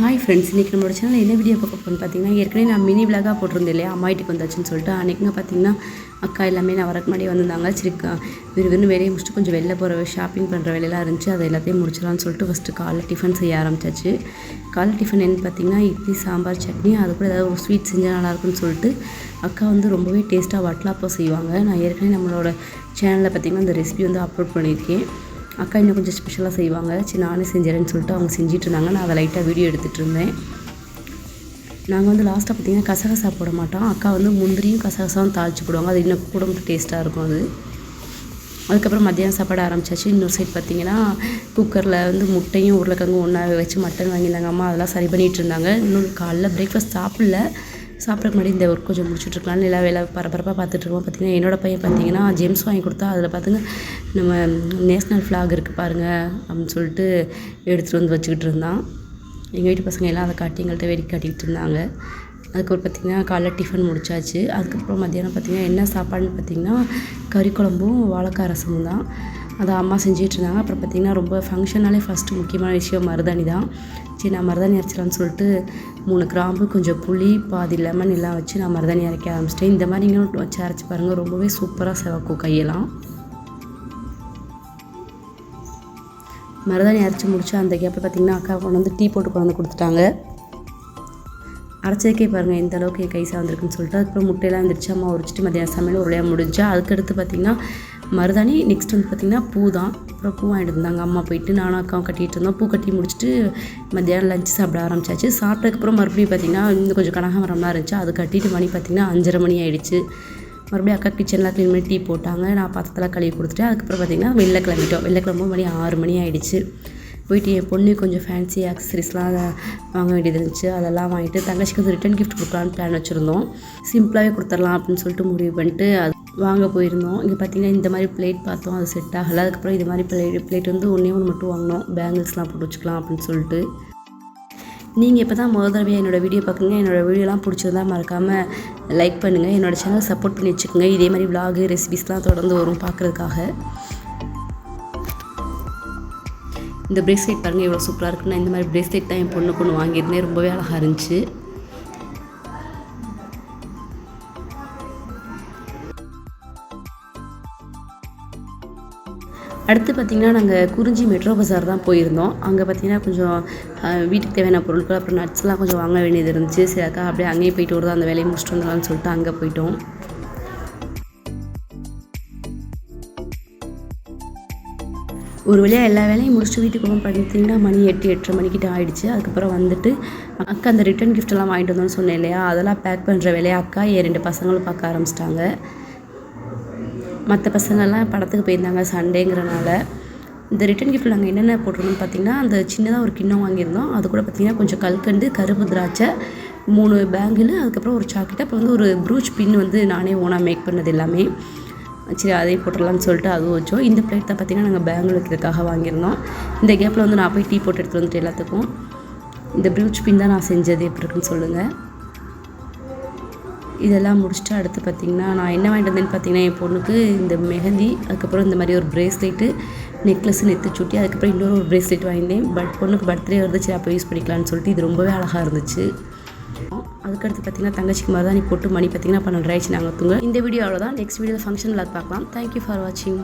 Hi friends இன்றைக்கி நம்மளோட channel என்ன வீடியோ பார்க்க போகிறோம்னு பார்த்தீங்கன்னா ஏற்கனவே நான் மினி விலாகாக போட்டிருந்தேன் இல்லையா? அம்மா வீட்டுக்கு வந்தாச்சுன்னு சொல்லிட்டு அன்றைக்குங்க பார்த்தீங்கன்னா அக்கா எல்லாமே நான் வரக்கு முன்னாடி வந்திருந்தாங்க. சரி விறுவிறுன்னு வேலையை முடிச்சுட்டு கொஞ்சம் வெளில போகிற ஷாப்பிங் பண்ணுற வேலையெல்லாம் இருந்துச்சு. அதை எல்லாத்தையும் முடிச்சிடலாம்னு சொல்லிட்டு ஃபஸ்ட்டு காலைல டிஃபன் செய்ய ஆரம்பிச்சாச்சு. காலை டிஃபன் என்ன பார்த்தீங்கன்னா இட்லி சாம்பார் சட்னி அது கூட ஏதாவது ஒரு ஸ்வீட் செஞ்சால் நல்லாயிருக்குன்னு சொல்லிட்டு அக்கா வந்து ரொம்பவே டேஸ்ட்டாக வட்டலாப்பம் செய்வாங்க. நான் ஏற்கனவே நம்மளோட சேனலில் பார்த்தீங்கன்னா அந்த ரெசிபி வந்து அப்லோட் பண்ணியிருக்கேன். அக்கா இன்னும் கொஞ்சம் ஸ்பெஷலாக செய்வாங்க. சரி நானே செஞ்சுறேன்னு சொல்லிட்டு அவங்க செஞ்சிட்டு இருந்தாங்க நான் அதை லைட்டாக வீடியோ எடுத்துகிட்டு இருந்தேன் நாங்கள் வந்து லாஸ்ட்டாக பார்த்தீங்கன்னா கசகசா போட மாட்டோம். அக்கா வந்து முந்திரியும் கசகசாவும் தாளித்து போடுவாங்க. அது இன்னும் கூட டேஸ்ட்டாக இருக்கும் அது. அதுக்கப்புறம் மத்தியானம் சாப்பாடு ஆரம்பிச்சாச்சு. இன்னொரு சைட் பார்த்தீங்கன்னா குக்கரில் வந்து முட்டையும் உருளைக்கிழங்கும் ஒன்றா வச்சு மட்டன் வாங்கியிருந்தாங்க. அம்மா அதெல்லாம் சரி பண்ணிகிட்டு இருந்தாங்க இன்னும் காலைல பிரேக்ஃபாஸ்ட் சாப்பிடல. சாப்பிட்றதுக்கு முன்னாடி இந்த ஒர்க் கொஞ்சம் முடிச்சுட்டு இருக்கலாம் எல்லா வேலை பரபரப்பாக பார்த்துட்டு இருக்கோம் பார்த்தீங்கன்னா என்னோட பையன் பார்த்தீங்கன்னா ஜெம்ஸ் வாங்கி கொடுத்தா அதில் பார்த்துங்க நம்ம நேஷ்னல் ஃப்ளாக் இருக்குது பாருங்கள் அப்படின்னு சொல்லிட்டு எடுத்துகிட்டு வந்து வச்சுக்கிட்டு இருந்தான். எங்கள் வீட்டு பசங்க எல்லாம் அதை காட்டி எங்கள்கிட்ட வேடிக்கை காட்டிக்கிட்டு இருந்தாங்க. அதுக்கப்புறம் பார்த்திங்கன்னா காலைல டிஃபன் முடிச்சாச்சு. அதுக்கப்புறம் மத்தியானம் பார்த்திங்கன்னா என்ன சாப்பாடுன்னு பார்த்திங்கன்னா கறி குழம்பும் வாழைக்காய் ரசமும் தான். அதை அம்மா செஞ்சிகிட்ருந்தாங்க அப்புறம் பார்த்திங்கன்னா ரொம்ப ஃபங்க்ஷனாலே ஃபஸ்ட்டு முக்கியமான விஷயம் மருதாணி தான். சரி நான் மருதாணி அரைச்சிடலான்னு சொல்லிட்டு மூணு கிராம்பு கொஞ்சம் புளி பாதி லெமன் எல்லாம் வச்சு நான் மருதாணி அரைக்க ஆரம்பிச்சிட்டேன். இந்த மாதிரி நீங்களும் வச்சு அரைச்சி பாருங்கள் ரொம்பவே சூப்பராக செவக்கும் கையெல்லாம். மருதாணி அரைச்சி முடிச்சு அந்த கேப்பை பார்த்திங்கன்னா அக்கா கொண்டு வந்து டீ போட்டு கொண்டு வந்து கொடுத்துட்டாங்க. அரைச்சதுக்கே பாருங்கள் எந்த அளவுக்கு என் கை சார்ந்திருக்குன்னு சொல்லிட்டு. அதுக்கப்புறம் முட்டையெல்லாம் வந்துருச்சு அம்மா உரிச்சிட்டு மதியம் சமையல் ஒரு வழியாக முடிஞ்சா அதுக்கடுத்து பார்த்திங்கன்னா மருதாணி நெக்ஸ்ட் வந்து பார்த்திங்கன்னா பூ தான் அப்புறம் பூ வாங்கிட்டு இருந்தாங்க அம்மா போயிட்டு நானும் அக்காவும் கட்டிகிட்டு இருந்தோம். பூ கட்டி முடிச்சுட்டு மத்தியானம் லஞ்ச் சாப்பிட ஆரம்பிச்சாச்சு. சாப்பிட்டதுக்கப்புறம் மறுபடியும் பார்த்திங்கன்னா இன்னும் கொஞ்சம் கனகாமரம்லாம் இருந்துச்சு. அது கட்டிட்டு மணி பார்த்திங்கன்னா அஞ்சரை மணி ஆயிடுச்சு. மறுபடியும் அக்கா கிச்சன்லாம் க்ளீன் பண்ணி டீ போட்டாங்க. நான் பாத்திரத்தெல்லாம் கழுவி கொடுத்துட்டு அதுக்கப்புறம் பார்த்திங்கன்னா வெளில கிளம்பிட்டோம். வெளில கிளம்பும் மணி ஆறு மணி ஆயிடுச்சு. போயிட்டு என் பொண்ணு கொஞ்சம் ஃபேன்சி ஆக்சசரிஸ்லாம் வாங்க வேண்டியது இருந்துச்சு. அதெல்லாம் வாங்கிட்டு தங்கச்சிக்கு வந்து ரிட்டன் கிஃப்ட் கொடுக்கலான்னு பிளான் வச்சுருந்தோம். சிம்பிளாகவே கொடுத்துடலாம் அப்படின்னு சொல்லிட்டு முடிவு பண்ணிட்டு அது வாங்க போயிருந்தோம். இங்கே பார்த்தீங்கன்னா இந்த மாதிரி பிளேட் பார்த்தோம் அது செட் ஆகலை. அதுக்கப்புறம் இது மாதிரி பிளேட் பிளேட் வந்து ஒன்றே ஒன்று மட்டும் வாங்கினோம். பேங்கிள்ஸ்லாம் போட்டு வச்சுக்கலாம் அப்படின்னு சொல்லிட்டு. நீங்கள் இப்போ தான் முதல் தடவையாக என்னோடய வீடியோ பார்க்குங்க என்னோடய வீடியோலாம் பிடிச்சிருந்தா மறக்காமல் லைக் பண்ணுங்கள் என்னோட சேனல் சப்போர்ட் பண்ணி வச்சுக்கோங்க. இதே மாதிரி விலாகு ரெசிபிஸ்லாம் தொடர்ந்து வரும் பார்க்குறதுக்காக. இந்த பிரேஸ்லெட் பாருங்கள் எவ்வளோ சூப்பராக இருக்குன்னா. இந்த மாதிரி பிரேஸ்லெட் தான் என் பொண்ணுக்கு ஒன்று வாங்கியிருந்தேன். ரொம்பவே அழகாக இருந்துச்சு. அடுத்து பார்த்திங்கன்னா நாங்கள் குறிஞ்சி மெட்ரோ பஜார் தான் போயிருந்தோம். அங்கே பார்த்திங்கன்னா கொஞ்சம் வீட்டுக்கு தேவையான பொருட்கள் அப்புறம் நட்ஸ்லாம் கொஞ்சம் வாங்க வேண்டியது இருந்துச்சு. சரி அக்கா அப்படியே அங்கேயே போயிட்டு வருதோ அந்த வேலையை முடிச்சுட்டு வந்துடலாம்னு சொல்லிட்டு அங்கே போயிட்டோம். ஒரு வழியாக எல்லா வேலையும் முடிச்சுட்டு வீட்டுக்கு போகும் பார்த்தீங்கன்னா மணி எட்டு எட்டரை மணிக்கிட்ட ஆகிடுச்சு அதுக்கப்புறம் வந்துட்டு அக்கா அந்த ரிட்டன் கிஃப்ட்டெல்லாம் வாங்கிட்டு வந்தோம்னு சொன்னேன் இல்லையா? அதெல்லாம் பேக் பண்ணுற வேலையை? அக்கா என் ரெண்டு பசங்களும் பார்க்க ஆரம்பிச்சிட்டாங்க. மற்ற பசங்கள்லாம் படத்துக்கு போயிருந்தாங்க சண்டேங்கிறனால. இந்த ரிட்டன் கிஃப்ட்டில் நாங்கள் என்னென்ன போட்டிருந்தோம்னு பார்த்தீங்கன்னா அந்த சின்னதாக ஒரு கிண்ணம் வாங்கியிருந்தோம். அது கூட பார்த்தீங்கன்னா கொஞ்சம் கல்கண்டு கருப்பு திராட்சை மூணு பேங்கில் அதுக்கப்புறம் ஒரு சாக்லேட் அப்புறம் வந்து ஒரு ப்ரூச் பின் வந்து நானே ஓனாக மேக் பண்ணது எல்லாமே. சரி அதே போட்டுடலாம்னு சொல்லிட்டு அதுவும் வச்சோம். இந்த பிளேட் தான் பார்த்தீங்கன்னா நாங்கள் பேங்கில் வைக்கிறதுக்காக வாங்கியிருந்தோம். இந்த கேப்பில் வந்து நான் போய் டீ போட்டு எடுத்துகிட்டு வந்துட்டு எல்லாத்துக்கும். இந்த ப்ரூச் பின் தான் நான் செஞ்சது எப்படி இருக்குன்னு சொல்லுங்கள் இதெல்லாம் முடிச்சுட்டு அடுத்து பார்த்திங்கன்னா நான் என்ன வாங்கிட்டு வந்தேன்னு பார்த்தீங்கன்னா என் பொண்ணுக்கு இந்த மெஹந்தி அதுக்கப்புறம் இந்த மாதிரி ஒரு ப்ரேஸ்லெட்டு நெக்லஸ் நெத்து சுட்டி அதுக்கப்புறம் இன்னொரு ஒரு ப்ரேஸ்லெட் வாங்கினேன். பட் பொண்ணுக்கு பர்த்டே இருந்துச்சு அப்போ யூஸ் பண்ணிக்கலாம்னு சொல்லிட்டு இது ரொம்பவே அழகாக இருந்துச்சு. அதுக்கடுத்து பார்த்தீங்கன்னா தங்கச்சிக்கு மருதாணி போட்டு மணி பார்த்தீங்கன்னா பன்னெண்டு ஆயிடுச்சு நாங்கள் தூங்க. இந்த வீடியோ அவ்வளோதான் நெக்ஸ்ட் வீடியோவில் ஃபங்க்ஷன் விளாக் பார்க்கலாம். தேங்க்யூ ஃபார் வாட்சிங்